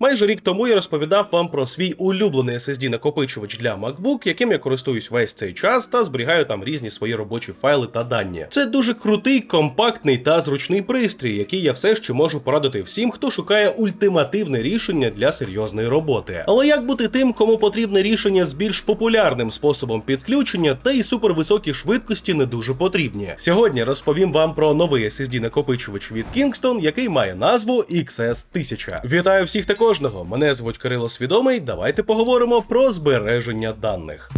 Майже рік тому я розповідав вам про свій улюблений SSD накопичувач для MacBook, яким я користуюсь весь цей час та зберігаю там різні свої робочі файли та дані. Це дуже крутий, компактний та зручний пристрій, який я все ще можу порадити всім, хто шукає ультимативне рішення для серйозної роботи. Але як бути тим, кому потрібне рішення з більш популярним способом підключення, та й супервисокі швидкості не дуже потрібні. Сьогодні розповім вам про новий SSD накопичувач від Kingston, який має назву XS 1000. Вітаю всіх та кожного. Мене звуть Кирило Свідомий. Давайте поговоримо про збереження даних.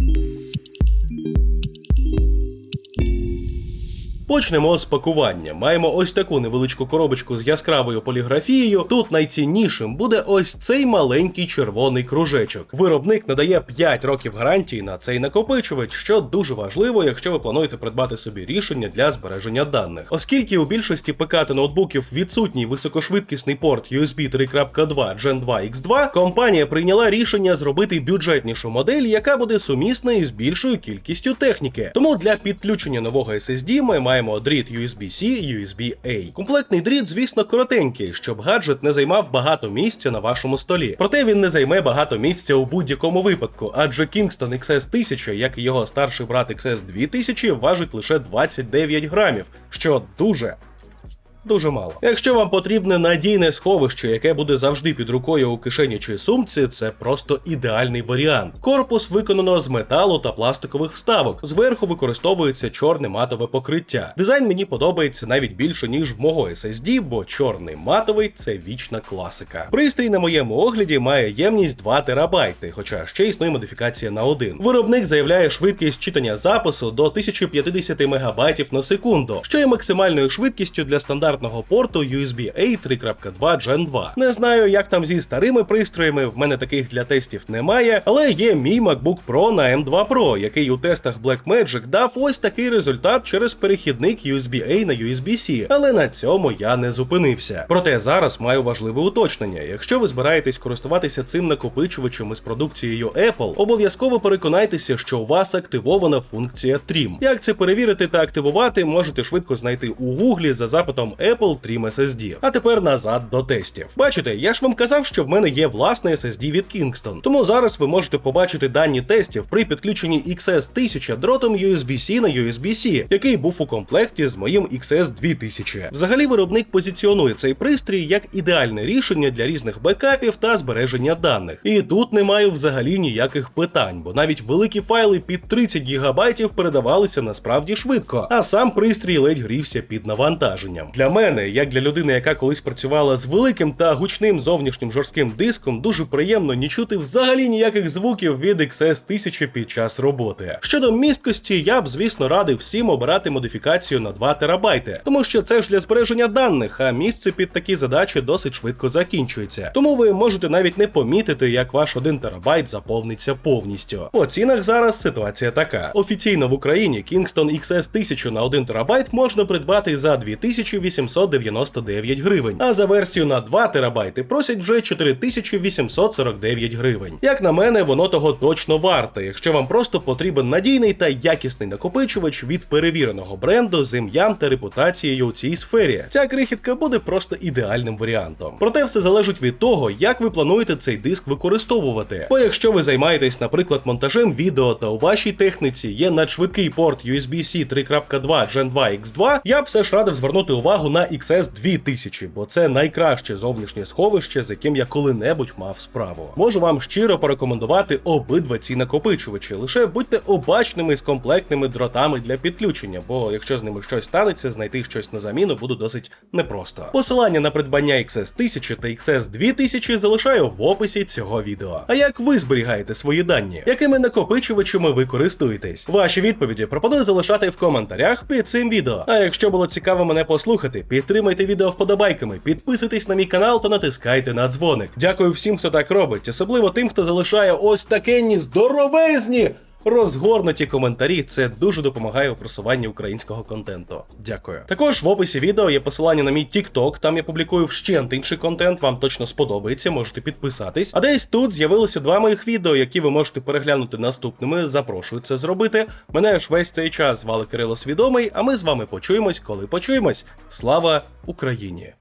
Почнемо з пакування. Маємо ось таку невеличку коробочку з яскравою поліграфією. Тут найціннішим буде ось цей маленький червоний кружечок. Виробник надає 5 років гарантії на цей накопичувач, що дуже важливо, якщо ви плануєте придбати собі рішення для збереження даних. Оскільки у більшості ПК та ноутбуків відсутній високошвидкісний порт USB 3.2 Gen 2 X2, компанія прийняла рішення зробити бюджетнішу модель, яка буде сумісна із більшою кількістю техніки. Тому для підключення нового SSD ми маємо дріт USB-C, USB-A. Комплектний дріт, звісно, коротенький, щоб гаджет не займав багато місця на вашому столі. Проте він не займе багато місця у будь-якому випадку, адже Kingston XS 1000, як і його старший брат XS 2000, важить лише 29 грамів, що дуже Дуже мало. Якщо вам потрібне надійне сховище, яке буде завжди під рукою у кишені чи сумці, це просто ідеальний варіант. Корпус виконано з металу та пластикових вставок. Зверху використовується чорне матове покриття. Дизайн мені подобається навіть більше ніж в мого SSD, бо чорний матовий це вічна класика. Пристрій на моєму огляді має ємність 2 терабайти, хоча ще існує модифікація на 1. Виробник заявляє швидкість читання запису до 1050 МБ на секунду, що є максимальною швидкістю для стандартного порту USB-A 3.2 Gen 2. Не знаю, як там зі старими пристроями, в мене таких для тестів немає, але є мій MacBook Pro на M2 Pro, який у тестах Blackmagic дав ось такий результат через перехідник USB-A на USB-C, але на цьому я не зупинився. Проте зараз маю важливе уточнення. Якщо ви збираєтесь користуватися цим накопичувачем із продукцією Apple, обов'язково переконайтеся, що у вас активована функція Trim. Як це перевірити та активувати, можете швидко знайти у Гуглі за запитом Apple Trim SSD. А тепер назад до тестів. Бачите, я ж вам казав, що в мене є власний SSD від Kingston. Тому зараз ви можете побачити дані тестів при підключенні XS 1000 дротом USB-C на USB-C, який був у комплекті з моїм XS 2000. Взагалі, виробник позиціонує цей пристрій як ідеальне рішення для різних бекапів та збереження даних. І тут не маю взагалі ніяких питань, бо навіть великі файли під 30 ГБ передавалися насправді швидко, а сам пристрій ледь грівся під навантаженням. Для мене, як для людини, яка колись працювала з великим та гучним зовнішнім жорстким диском, дуже приємно не чути взагалі ніяких звуків від XS 1000 під час роботи. Щодо місткості, я б, звісно, радив всім обирати модифікацію на 2 терабайти, тому що це ж для збереження даних, а місце під такі задачі досить швидко закінчується. Тому ви можете навіть не помітити, як ваш 1 терабайт заповниться повністю. По цінах зараз ситуація така: офіційно в Україні Kingston XS 1000 на 1 терабайт можна придбати за 2899 гривень, а за версію на 2 терабайти просять вже 4849 гривень. Як на мене, воно того точно варте, якщо вам просто потрібен надійний та якісний накопичувач від перевіреного бренду з ім'ям та репутацією у цій сфері. Ця крихітка буде просто ідеальним варіантом. Проте все залежить від того, як ви плануєте цей диск використовувати. Бо якщо ви займаєтесь, наприклад, монтажем відео та у вашій техніці є надшвидкий порт USB-C 3.2 Gen 2 X2, я б все ж радив звернути увагу на XS 2000, бо це найкраще зовнішнє сховище, з яким я коли-небудь мав справу. Можу вам щиро порекомендувати обидва ці накопичувачі. Лише будьте обачними з комплектними дротами для підключення, бо якщо з ними щось станеться, знайти щось на заміну буде досить непросто. Посилання на придбання XS 1000 та XS 2000 залишаю в описі цього відео. А як ви зберігаєте свої дані? Якими накопичувачами ви користуєтесь? Ваші відповіді пропоную залишати в коментарях під цим відео. А якщо було цікаво мене послухати, підтримайте відео вподобайками, підписуйтесь на мій канал та натискайте на дзвоник. Дякую всім, хто так робить, особливо тим, хто залишає ось такенні здоровезні. Розгорнуті коментарі це дуже допомагає у просуванні українського контенту. Дякую. Також в описі відео є посилання на мій TikTok, там я публікую вщент інший контент, вам точно сподобається, можете підписатись. А десь тут з'явилося два моїх відео, які ви можете переглянути наступними. Запрошую це зробити. Мене ж весь цей час звали Кирило Свідомий, а ми з вами почуємось, коли почуємось. Слава Україні!